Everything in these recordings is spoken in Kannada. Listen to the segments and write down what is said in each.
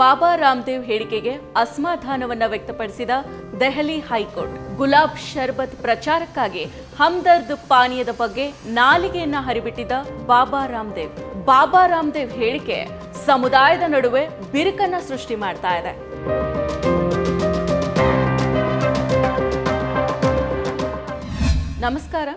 ಬಾಬಾ ರಾಮದೇವ್ ಹೇಳಿಕೆಗೆ ಅಸಮಾಧಾನವನ್ನ ವ್ಯಕ್ತಪಡಿಸಿದ ದೆಹಲಿ ಹೈಕೋರ್ಟ್. ಗುಲಾಬ್ ಶರ್ಬತ್ ಪ್ರಚಾರಕ್ಕಾಗಿ ಹಮ್ದರ್ದ್ ಪಾನೀಯದ ಬಗ್ಗೆ ನಾಲಿಗೆಯನ್ನ ಹರಿಬಿಟ್ಟಿದ್ದ ಬಾಬಾ ರಾಮದೇವ್. ಬಾಬಾ ರಾಮದೇವ್ ಹೇಳಿಕೆ ಸಮುದಾಯದ ನಡುವೆ ಬಿರುಕನ್ನ ಸೃಷ್ಟಿ ಮಾಡ್ತಾ ಇದೆ. ನಮಸ್ಕಾರ.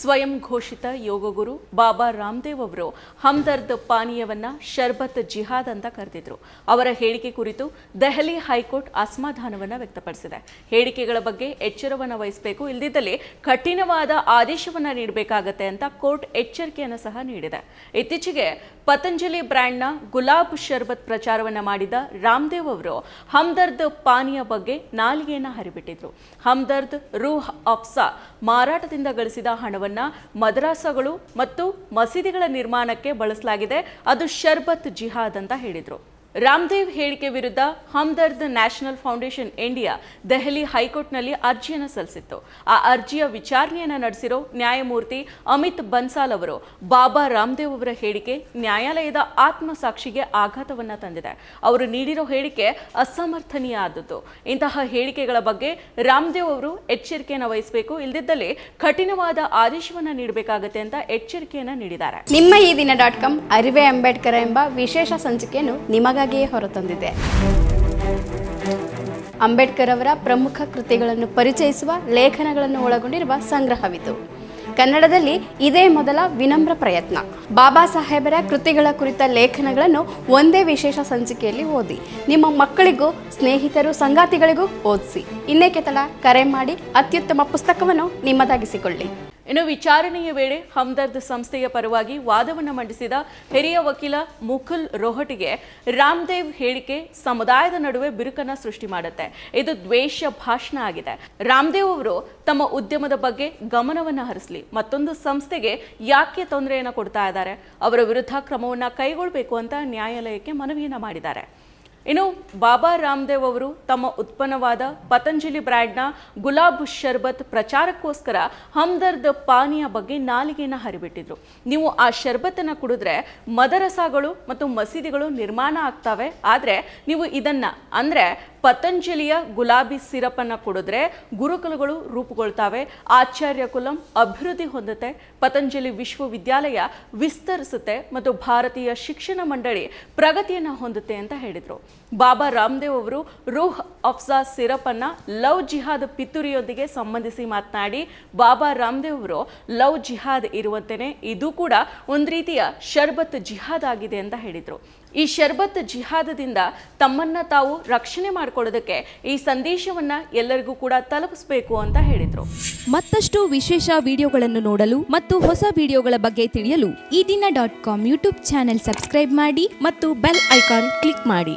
ಸ್ವಯಂ ಘೋಷಿತ ಯೋಗ ಗುರು ಬಾಬಾ ರಾಮದೇವ್ ಅವರು ಹಮ್ದರ್ದ್ ಪಾನೀಯವನ್ನ ಶರ್ಬತ್ ಜಿಹಾದ್ ಅಂತ ಕರೆದಿದ್ರು. ಅವರ ಹೇಳಿಕೆ ಕುರಿತು ದೆಹಲಿ ಹೈಕೋರ್ಟ್ ಅಸಮಾಧಾನವನ್ನ ವ್ಯಕ್ತಪಡಿಸಿದೆ. ಹೇಳಿಕೆಗಳ ಬಗ್ಗೆ ಎಚ್ಚರವನ್ನ ವಹಿಸಬೇಕು, ಇಲ್ದಿದ್ದಲ್ಲಿ ಕಠಿಣವಾದ ಆದೇಶವನ್ನ ನೀಡಬೇಕಾಗತ್ತೆ ಅಂತ ಕೋರ್ಟ್ ಎಚ್ಚರಿಕೆಯನ್ನು ಸಹ ನೀಡಿದೆ. ಇತ್ತೀಚೆಗೆ ಪತಂಜಲಿ ಬ್ರ್ಯಾಂಡ್ನ ಗುಲಾಬ್ ಶರ್ಬತ್ ಪ್ರಚಾರವನ್ನ ಮಾಡಿದ ರಾಮದೇವ್ ಅವರು ಹಮ್ದರ್ದ್ ಪಾನೀಯ ಬಗ್ಗೆ ನಾಲಿಗೆಯನ್ನ ಹರಿಬಿಟ್ಟಿದ್ರು. ಹಮ್ದರ್ದ್ ರೂಹ್ ಅಫ್ಸಾ ಮಾರಾಟದಿಂದ ಗಳಿಸಿದ ಹಣವನ್ನ ಮದ್ರಾಸಗಳು ಮತ್ತು ಮಸೀದಿಗಳ ನಿರ್ಮಾಣಕ್ಕೆ ಬಳಸಲಾಗಿದೆ. ಅದು ಶರ್ಬತ್ ಜಿಹಾದ್ ಅಂತ ಹೇಳಿದ್ರು. ರಾಮದೇವ್ ಹೇಳಿಕೆ ವಿರುದ್ಧ Hamdard national foundation India Delhi ಹೈಕೋರ್ಟ್ನಲ್ಲಿ ಅರ್ಜಿಯನ್ನು ಸಲ್ಲಿಸಿತ್ತು. ಆ ಅರ್ಜಿಯ ವಿಚಾರಣೆಯನ್ನು ನಡೆಸಿರೋ ನ್ಯಾಯಮೂರ್ತಿ ಅಮಿತ್ ಬನ್ಸಾಲ್ ಅವರು ಬಾಬಾ ರಾಮದೇವ್ ಅವರ ಹೇಳಿಕೆ ನ್ಯಾಯಾಲಯದ ಆತ್ಮಸಾಕ್ಷಿಗೆ ಆಘಾತವನ್ನು ತಂದಿದೆ. ಅವರು ನೀಡಿರೋ ಹೇಳಿಕೆ ಅಸಮರ್ಥನೀಯ ಆದದ್ದು ಇಂತಹ ಹೇಳಿಕೆಗಳ ಬಗ್ಗೆ ರಾಮದೇವ್ ಅವರು ಎಚ್ಚರಿಕೆಯನ್ನು ವಹಿಸಬೇಕು. ಇಲ್ಲದಿದ್ದಲ್ಲಿ ಕಠಿಣವಾದ ಆದೇಶವನ್ನು ನೀಡಬೇಕಾಗತ್ತೆ ಅಂತ ಎಚ್ಚರಿಕೆಯನ್ನು ನೀಡಿದ್ದಾರೆ. ನಿಮ್ಮ ಈ ದಿನ ಡಾಟ್ ಕಾಮ್ ಅರಿವೆ ಅಂಬೇಡ್ಕರ್ ಎಂಬ ವಿಶೇಷ ಸಂಚಿಕೆಯನ್ನು ಹೊರತಂದಿದೆ. ಅಂಬೇಡ್ಕರ್ ಅವರ ಪ್ರಮುಖ ಕೃತಿಗಳನ್ನು ಪರಿಚಯಿಸುವ ಲೇಖನಗಳನ್ನು ಒಳಗೊಂಡಿರುವ ಸಂಗ್ರಹವಿದು. ಕನ್ನಡದಲ್ಲಿ ಇದೇ ಮೊದಲ ವಿನಮ್ರ ಪ್ರಯತ್ನ. ಬಾಬಾ ಸಾಹೇಬರ ಕೃತಿಗಳ ಕುರಿತ ಲೇಖನಗಳನ್ನು ಒಂದೇ ವಿಶೇಷ ಸಂಚಿಕೆಯಲ್ಲಿ ಓದಿ. ನಿಮ್ಮ ಮಕ್ಕಳಿಗೂ, ಸ್ನೇಹಿತರು, ಸಂಗಾತಿಗಳಿಗೂ ಓದಿಸಿ. ಇನ್ನೇಕೆ ತಡ ಕರೆ ಮಾಡಿ ಅತ್ಯುತ್ತಮ ಪುಸ್ತಕವನ್ನು ನಿಮ್ಮದಾಗಿಸಿಕೊಳ್ಳಿ. ಇನ್ನು ವಿಚಾರಣೆಯ ವೇಳೆ ಹಮ್ದರ್ದ್ ಸಂಸ್ಥೆಯ ಪರವಾಗಿ ವಾದವನ್ನು ಮಂಡಿಸಿದ ಹಿರಿಯ ವಕೀಲ ಮುಕುಲ್ ರೋಹಟಿಗೆ ರಾಮದೇವ್ ಹೇಳಿಕೆ ಸಮುದಾಯದ ನಡುವೆ ಬಿರುಕನ್ನು ಸೃಷ್ಟಿ ಮಾಡುತ್ತೆ. ಇದು ದ್ವೇಷ ಭಾಷಣ ಆಗಿದೆ. ರಾಮದೇವ್ ಅವರು ತಮ್ಮ ಉದ್ಯಮದ ಬಗ್ಗೆ ಗಮನವನ್ನು ಹರಿಸಲಿ. ಮತ್ತೊಂದು ಸಂಸ್ಥೆಗೆ ಯಾಕೆ ತೊಂದರೆಯನ್ನು ಕೊಡ್ತಾ ಇದ್ದಾರೆ? ಅವರ ವಿರುದ್ಧ ಕ್ರಮವನ್ನು ಕೈಗೊಳ್ಳಬೇಕು ಅಂತ ನ್ಯಾಯಾಲಯಕ್ಕೆ ಮನವಿಯನ್ನು ಮಾಡಿದ್ದಾರೆ. ಇನ್ನು ಬಾಬಾ ರಾಮದೇವ್ ಅವರು ತಮ್ಮ ಉತ್ಪನ್ನವಾದ ಪತಂಜಲಿ ಬ್ರ್ಯಾಂಡ್ನ ಗುಲಾಬ್ ಶರ್ಬತ್ ಪ್ರಚಾರಕ್ಕೋಸ್ಕರ ಹಮ್ದರ್ದ್ ಪಾನೀಯ ಬಗ್ಗೆ ನಾಲಿಗೆಯನ್ನು ಹರಿಬಿಟ್ಟಿದ್ರು. ನೀವು ಆ ಶರ್ಬತ್ತನ್ನು ಕುಡಿದ್ರೆ ಮದರಸಾಗಳು ಮತ್ತು ಮಸೀದಿಗಳು ನಿರ್ಮಾಣ ಆಗ್ತವೆ. ಆದರೆ ನೀವು ಇದನ್ನು ಅಂದ್ರೆ ಪತಂಜಲಿಯ ಗುಲಾಬಿ ಸಿರಪನ್ನು ಕುಡಿದ್ರೆ ಗುರುಕುಲಗಳು ರೂಪುಗೊಳ್ತಾವೆ. ಆಚಾರ್ಯ ಕುಲಂ ಅಭಿವೃದ್ಧಿ ಹೊಂದುತ್ತೆ. ಪತಂಜಲಿ ವಿಶ್ವವಿದ್ಯಾಲಯ ವಿಸ್ತರಿಸುತ್ತೆ ಮತ್ತು ಭಾರತೀಯ ಶಿಕ್ಷಣ ಮಂಡಳಿ ಪ್ರಗತಿಯನ್ನು ಹೊಂದುತ್ತೆ ಅಂತ ಹೇಳಿದರು. ಬಾಬಾ ರಾಮದೇವ್ ಅವರು ರೂಹ್ ಅಫ್ಸಾ ಸಿರಪ್ ಅನ್ನ ಲವ್ ಜಿಹಾದ್ ಪಿತುರಿಯೊಂದಿಗೆ ಸಂಬಂಧಿಸಿ ಮಾತನಾಡಿ, ಬಾಬಾ ರಾಮದೇವ್ ಅವರು ಲವ್ ಜಿಹಾದ್ ಇರುವಂತೆಯೇ ಇದು ಕೂಡ ಒಂದು ರೀತಿಯ ಶರ್ಬತ್ ಜಿಹಾದ್ ಆಗಿದೆ ಅಂತ ಹೇಳಿದರು. ಈ ಶರ್ಬತ್ ಜಿಹಾದದಿಂದ ತಮ್ಮನ್ನ ತಾವು ರಕ್ಷಣೆ ಮಾಡ್ಕೊಳ್ಳೋದಕ್ಕೆ ಈ ಸಂದೇಶವನ್ನ ಎಲ್ಲರಿಗೂ ಕೂಡ ತಲುಪಿಸಬೇಕು ಅಂತ ಹೇಳಿದ್ರು. ಮತ್ತಷ್ಟು ವಿಶೇಷ ವಿಡಿಯೋಗಳನ್ನು ನೋಡಲು ಮತ್ತು ಹೊಸ ವಿಡಿಯೋಗಳ ಬಗ್ಗೆ ತಿಳಿಯಲು Ee Dina dot com YouTube channel subscribe ಮಾಡಿ ಮತ್ತು ಬೆಲ್ ಐಕಾನ್ ಕ್ಲಿಕ್ ಮಾಡಿ.